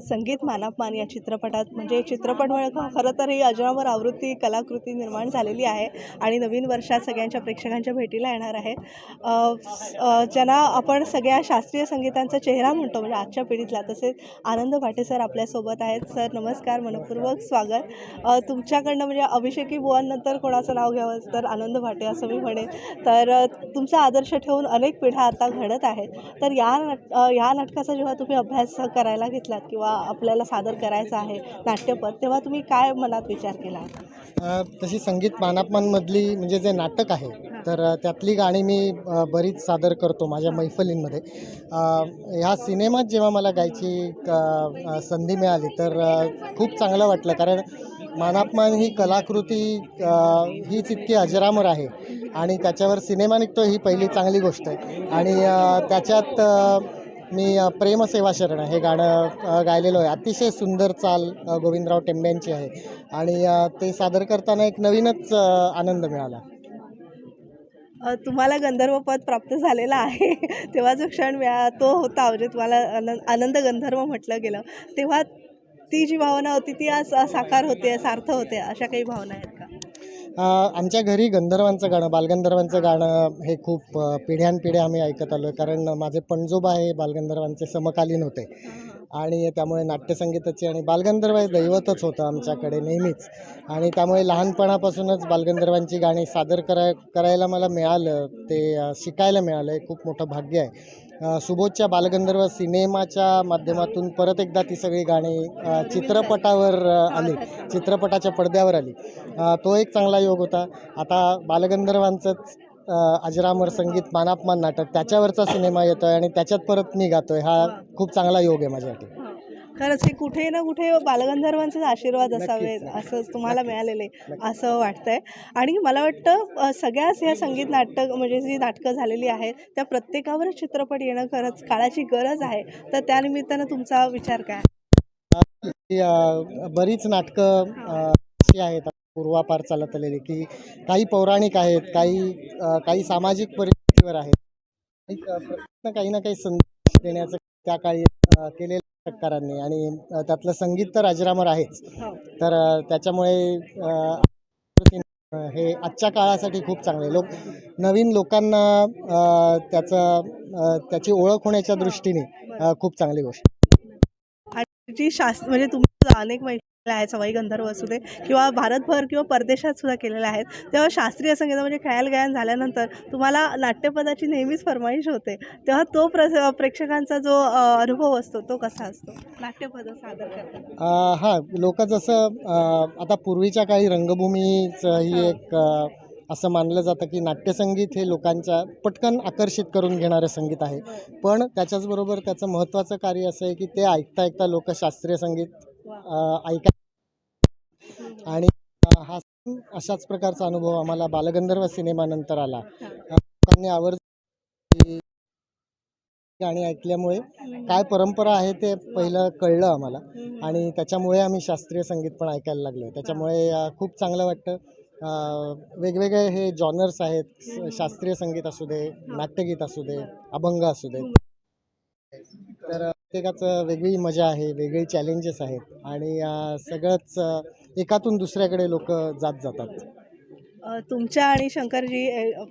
संगीत मानापमान या चित्रपटात म्हणजे चित्रपटमुळे खरं तर ही अजरामर आवृत्ती कलाकृती निर्माण झालेली आहे आणि नवीन वर्षात सगळ्यांच्या प्रेक्षकांच्या भेटीला येणार आहे. ज्यांना आपण सगळ्या शास्त्रीय संगीतांचा चेहरा म्हणतो म्हणजे आजच्या पिढीतला तसेच आनंद भाटे सर आपल्यासोबत आहेत. सर नमस्कार मनपूर्वक स्वागत. तुमच्याकडनं म्हणजे अभिषेकी बुवांनंतर कोणाचं नाव घ्यावं तर आनंद भाटे असं मी म्हणेन. तर तुमचा आदर्श ठेवून अनेक पिढ्या आता घडत आहेत. तर या नाट या नाटकाचा जेव्हा तुम्ही अभ्यास करायला घेतलात किंवा आपल्याला सादर करायचं आहे नाट्यपद तेव्हा तुम्ही काय मनात विचार केला? तशी संगीत मानापमानमधली म्हणजे जे नाटक आहे तर त्यातली गाणी मी बरीच सादर करतो माझ्या मैफलींमध्ये. ह्या सिनेमात जेव्हा मला गायची संधी मिळाली तर खूप चांगलं वाटलं. कारण मानापमान ही कलाकृती हीच इतकी अजरामर आहे आणि त्याच्यावर सिनेमा निघतो ही पहिली चांगली गोष्ट आहे. आणि त्याच्यात मी प्रेमसेवा शरण हे गाणं गायलेलं आहे. अतिशय सुंदर चाल गोविंदराव टेंब्यांची आहे. आणि ते सादर करताना एक नवीनच आनंद मिळाला. तुम्हाला गंधर्व पद प्राप्त झालेला आहे. तेव्हा जो क्षण मिळा तो होता म्हणजे तुम्हाला आनंद आनंद गंधर्व म्हटलं गेलं. तेव्हा ती जी भावना होती ती आज साकार होते सार्थ होते अशा काही भावना आहेत का? आमच्या घरी गंधर्वांचं गाणं बालगंधर्वांचं गाणं हे खूप पिढ्यानपिढ्या आम्ही ऐकत आलो आहे कारण माझे पणजोबा हे बालगंधर्वांचे समकालीन होते. आणि त्यामुळे नाट्यसंगीताची आणि बालगंधर्व हे दैवतच होतं आमच्याकडे नेहमीच. आणि त्यामुळे लहानपणापासूनच बालगंधर्वांची गाणी सादर कराय करायला मला मिळालं. ते शिकायला मिळालं. हे खूप मोठं भाग्य आहे. सुबोधच्या बालगंधर्व सिनेमाच्या माध्यमातून परत एकदा ती सगळी गाणी चित्रपटावर आली. चित्रपटाच्या पडद्यावर आली. तो एक चांगला योग होता. आता बालगंधर्वांचंच अजरामर संगीत मानापमान नाटक त्याच्यावरचा सिनेमा येतो आहे आणि त्याच्यात परत मी गातो आहे हा खूप चांगला योग आहे माझ्यासाठी खरंच हे कुठे ना कुठे बालगंधर्वांचेच आशीर्वाद असावेत. असं तुम्हाला मिळालेले असं वाटतंय. आणि मला वाटतं सगळ्याच ह्या संगीत नाटक म्हणजे जी नाटकं झालेली आहेत त्या प्रत्येकावरच चित्रपट येणं खरंच काळाची गरज आहे. तर त्यानिमित्तानं तुमचा विचार काय? बरीच नाटकं आहेत. पूर्वापार चालत आलेली की काही पौराणिक आहेत काही काही सामाजिक परिस्थितीवर आहेत. प्रत्येकानं काही ना काही संदेश देण्याचं त्या काळी केलेलं नाटककारांनी आणि त्यातलं संगीत तर अजरामर आहेच. हो. तर त्याच्यामुळे हे आजच्या काळासाठी खूप चांगले लोक नवीन लोकांना त्याचं त्याची ओळख होण्याच्या दृष्टीने खूप चांगली गोष्ट जी शास्त्र म्हणजे तुम्ही अनेक मैत्रिणी आहेत सवाई गंधर्व असू दे किंवा भारतभर किंवा परदेशात सुद्धा केलेल्या आहेत. तेव्हा शास्त्रीय संगीत म्हणजे ख्याल गायन झाल्यानंतर तुम्हाला नाट्यपदाची नेहमीच फरमाईश होते. तेव्हा तो प्र प्रेक्षकांचा जो अनुभव असतो तो कसा असतो? नाट्यपद सादर अ, हां लोक जसं आता पूर्वीच्या काळी रंगभूमीचं ही एक असं मानलं जातं की नाट्यसंगीत हे लोकांच्या पटकन आकर्षित करून घेणारं संगीत आहे. पण त्याच्याचबरोबर त्याचं महत्त्वाचं कार्य असं आहे की ते ऐकता ऐकता लोक शास्त्रीय संगीत ऐका. आणि हा अशाच प्रकारचा अनुभव आम्हाला बालगंधर्व सिनेमानंतर आला. लोकांनी आवर्जून गाणी ऐकल्यामुळे काय परंपरा आहे ते पहिलं कळलं आम्हाला. आणि त्याच्यामुळे आम्ही शास्त्रीय संगीत पण ऐकायला लागलो त्याच्यामुळे खूप चांगलं वाटतं. वेगवेगळे हे जॉनर्स आहेत. शास्त्रीय संगीत असू दे नाट्यगीत असू दे अभंग असू दे. तर प्रत्येकाचं वेगळी मजा आहे वेगळी चॅलेंजेस आहेत आणि सगळंच एकातून दुसऱ्याकडे लोक जात जातात. तुमच्या आणि शंकरजी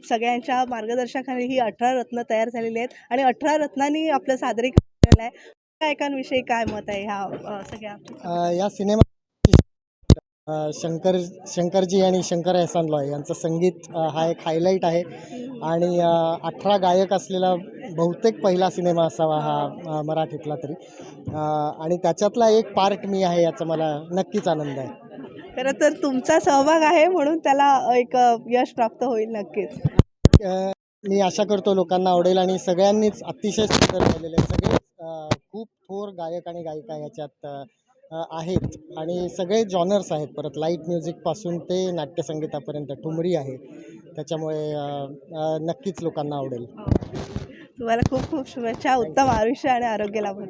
सगळ्यांच्या मार्गदर्शनाखाली ही अठरा रत्न तयार झालेली आहेत आणि अठरा रत्नांनी आपलं सादरीकरण केलेलं आहे. गायकांविषयी काय मत आहे ह्या सगळ्या? या सिनेमा शंकर शंकरजी आणि शंकर एहसान लॉय यांचं संगीत हा एक हायलाईट आहे. आणि अठरा गायक असलेला बहुतेक पहिला सिनेमा असावा हा मराठीतला तरी. आणि त्याच्यातला एक पार्ट मी आहे याचा मला नक्कीच आनंद आहे. खरं तर तुमचा सहभाग आहे म्हणून त्याला एक यश प्राप्त होईल नक्कीच. मी आशा करतो लोकांना आवडेल आणि सगळ्यांनीच अतिशय सुंदर गायलेले आहेत. सगळे अ, खूप थोर गायक आणि गायिका याच्यात आहेत आणि सगळे जॉनर्स आहेत. परत लाइट म्युझिकपासून ते नाट्यसंगीतापर्यंत ठुमरी आहे. त्याच्यामुळे नक्कीच लोकांना आवडेल. तुम्हाला खूप खूप शुभेच्छा. उत्तम आयुष्य आणि आरोग्य लाभू.